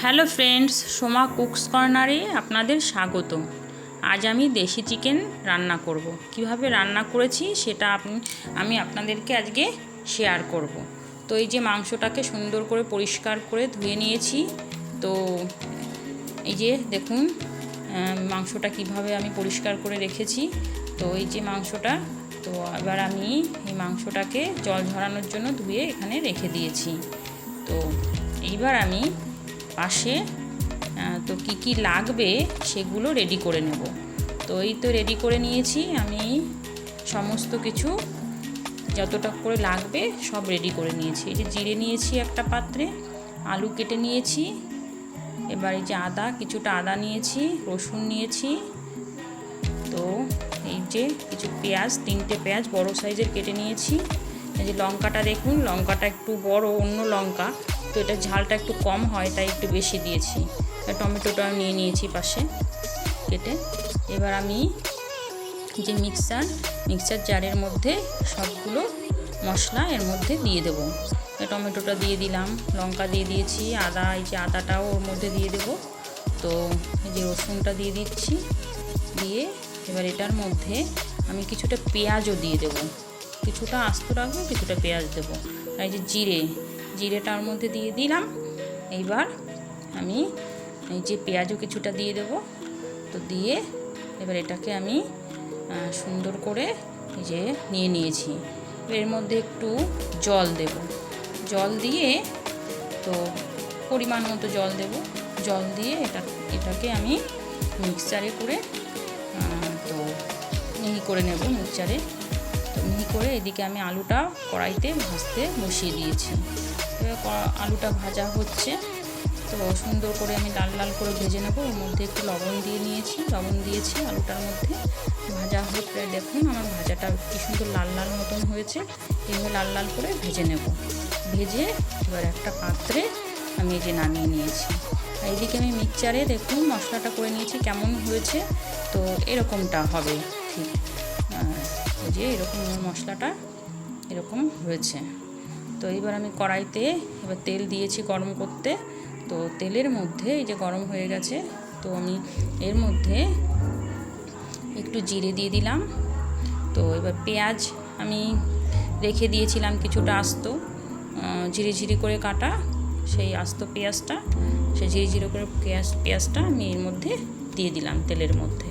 Hello friends, Soma cooks কর্নারে আপনাদের স্বাগত আজ আমি দেশি চিকেন রান্না করব। কীভাবে রান্না করেছি সেটা আপনি, আমি আপনাদেরকে আজকে শেয়ার করব। তো এই যে মাংসটাকে সুন্দর করে পরিষ্কার করে ধুয়ে নিয়েছি, তো এই যে দেখুন মাংসটা কীভাবে আমি পরিষ্কার করে রেখেছি তো এই যে মাংসটা, তো এবার আমি এই মাংসটাকে জল ঝরানোর জন্য ধুয়ে এখানে রেখে দিয়েছি তো এইবার আমি পাশে তো কি কি লাগবে সেগুলো রেডি করে নেব। তো এই তো রেডি করে নিয়েছি আমি সমস্ত কিছু। যতটা করে লাগবে সব রেডি করে নিয়েছি। এই যে জিরে নিয়েছি একটা পাত্রে, আলু কেটে নিয়েছি, এবার এই যে আদা, কিছুটা আদা নিয়েছি, রসুন নিয়েছি, তো এই যে কিছু পেঁয়াজ, তিনটে পেঁয়াজ বড় সাইজের কেটে নিয়েছি। এই যে লঙ্কাটা দেখুন, লঙ্কাটা একটু বড়, অন্য লঙ্কা। তো এটা ঝালটা একটু কম হয়, তাই একটু বেশি দিয়েছি। টমেটোটাও নিয়ে নিয়েছি পাশে কেটে। এবার আমি যে মিক্সার মিক্সার জারের মধ্যে সবগুলো মশলা এর মধ্যে দিয়ে দেবো। টমেটোটা দিয়ে দিলাম, লঙ্কা দিয়ে দিয়েছি, আদা, এই যে আদাটাও ওর মধ্যে দিয়ে দেবো। তো এই যে রসুনটা দিয়ে দিচ্ছি, দিয়ে এবার এটার মধ্যে আমি কিছুটা পেঁয়াজও দিয়ে দেবো। কিছুটা আস্ত রাখব, কিছুটা পেঁয়াজ দেবো। আর এই যে জিরে জিরেটার মধ্যে দিয়ে দিলাম। এইবার আমি এই যে পেঁয়াজও কিছুটা দিয়ে দেবো। তো দিয়ে এবার এটাকে আমি সুন্দর করে এই যে নিয়ে নিয়েছি। এর মধ্যে একটু জল দেব। জল দিয়ে তো পরিমাণ মতো জল দেব। জল দিয়ে এটা, এটাকে আমি মিক্সচারে করে তো মিহি করে নেব মিক্সচারে তো মিহি করে এদিকে আমি আলুটা কড়াইতে ভাজতে বসিয়ে দিয়েছি। আলুটা ভাজা হচ্ছে। তো সুন্দর করে আমি লাল লাল করে ভেজে নেব। ওর মধ্যে একটু লবণ দিয়ে নিয়েছি। লবণ দিয়েছি আলুটার মধ্যে। ভাজা হয়ে দেখুন আমার ভাজাটা কি সুন্দর লাল লাল মতন হয়েছে। এইভাবে লাল লাল করে ভেজে নেব। ভেজে এবার একটা পাত্রে আমি এই যে নামিয়ে নিয়েছি। এদিকে আমি মিক্সচারে দেখুন মশলাটা করে নিয়েছি, কেমন হয়েছে। তো এরকমটা হবে ঠিক। যে এরকম মশলাটা এরকম হয়েছে। তো এবার আমি কড়াইতে এবার তেল দিয়েছি গরম করতে। তো তেলের মধ্যে এই যে গরম হয়ে গেছে, তো আমি এর মধ্যে একটু জিরে দিয়ে দিলাম। তো এবার পেঁয়াজ আমি রেখে দিয়েছিলাম কিছুটা আস্ত ঝিরি ঝিরি করে কাটা সেই আস্ত পেঁয়াজটা, সেই ঝিরি ঝিরি করে পেঁয়াজ, পেঁয়াজটা আমি এর মধ্যে দিয়ে দিলাম তেলের মধ্যে।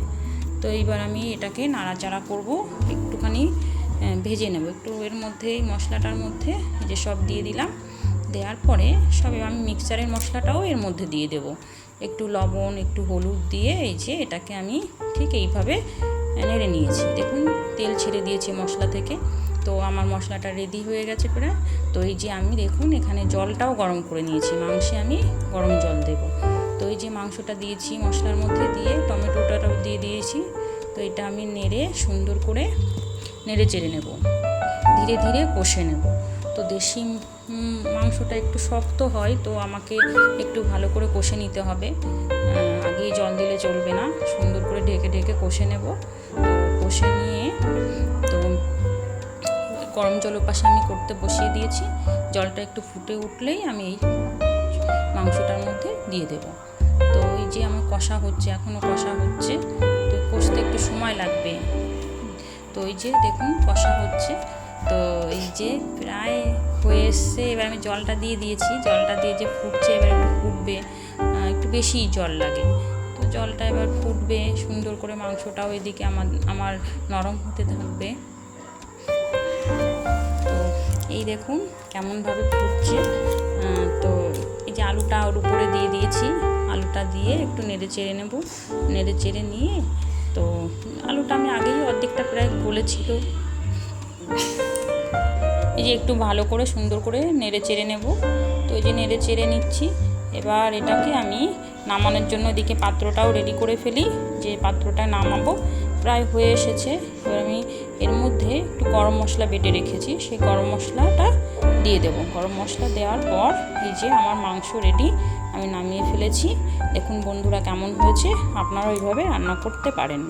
তো এইবার আমি এটাকে নাড়াচাড়া করব, একটুখানি ভেজে নেব। একটু এর মধ্যে মশলাটার মধ্যে যে সব দিয়ে দিলাম। দেওয়ার পরে সব আমি মিক্সচারের মশলাটাও এর মধ্যে দিয়ে দেব। একটু লবণ, একটু হলুদ দিয়ে এই যে এটাকে আমি ঠিক এইভাবে নেড়ে নিয়েছি। দেখুন, তেল ছেড়ে দিয়েছি মশলা থেকে। তো আমার মশলাটা রেডি হয়ে গেছে প্রায় তো এই যে আমি দেখুন, এখানে জলটাও গরম করে নিয়েছি। মাংসে আমি গরম জল দেব। তো এই যে মাংসটা দিয়েছি মশলার মধ্যে দিয়ে, টমেটোটাও দিয়ে দিয়েছি। তো এটা আমি নেড়ে সুন্দর করে নেড়ে চেড়ে নেব। ধীরে ধীরে কষে নেব। তো দেশি মাংসটা একটু শক্ত হয়, তো আমাকে একটু ভালো করে কষে নিতে হবে। আগেই জল দিলে চলবে না। সুন্দর করে ঢেকে ঢেকে কষে নেব। তো কষে নিয়ে, তো গরম জল পাশে আমি করতে বসিয়ে দিয়েছি। জলটা একটু ফুটে উঠলেই আমি এই মাংসটার মধ্যে দিয়ে দেব। তো এই যে আমার কষা হচ্ছে এখনও কষা হচ্ছে। তো কষতে একটু সময় লাগবে। তো ওই যে দেখুন কষা হচ্ছে। তো এই যে প্রায় হয়ে এসছে, এবার আমি জলটা দিয়ে দিয়েছি। জলটা দিয়ে যে ফুটছে, এবার একটু ফুটবে। একটু বেশি জল লাগে। তো জলটা এবার ফুটবে, সুন্দর করে মাংসটাও এদিকে আমার আমার নরম হতে থাকবে। তো এই দেখুন কেমনভাবে ফুটছে। তো এই যে আলুটা ওর উপরে দিয়ে দিয়েছি। আলুটা দিয়ে একটু নেড়ে চেড়ে নেব। নেড়ে চেড়ে নিয়ে তো আলুটা আমি আগেই অর্ধেকটা প্রায় গলেছিল। এই যে একটু ভালো করে সুন্দর করে নেড়ে চেড়ে নেব। তো এই যে নেড়ে চেড়ে নিচ্ছি। এবার এটাকে আমি নামানোর জন্য এদিকে পাত্রটাও রেডি করে ফেলি। যে পাত্রটা নামাবো, প্রায় হয়ে এসেছে। এবার আমি এর মধ্যে একটু গরম মশলা বেটে রেখেছি। সেই গরম মশলাটা দিয়ে দেবো। গরম মশলা দেওয়ার পর এই যে আমার মাংস রেডি আমি নামিয়ে ফেলেছি। দেখুন বন্ধুরা কেমন হয়েছে। আপনারা ওইভাবে রান্না করতে পারেন।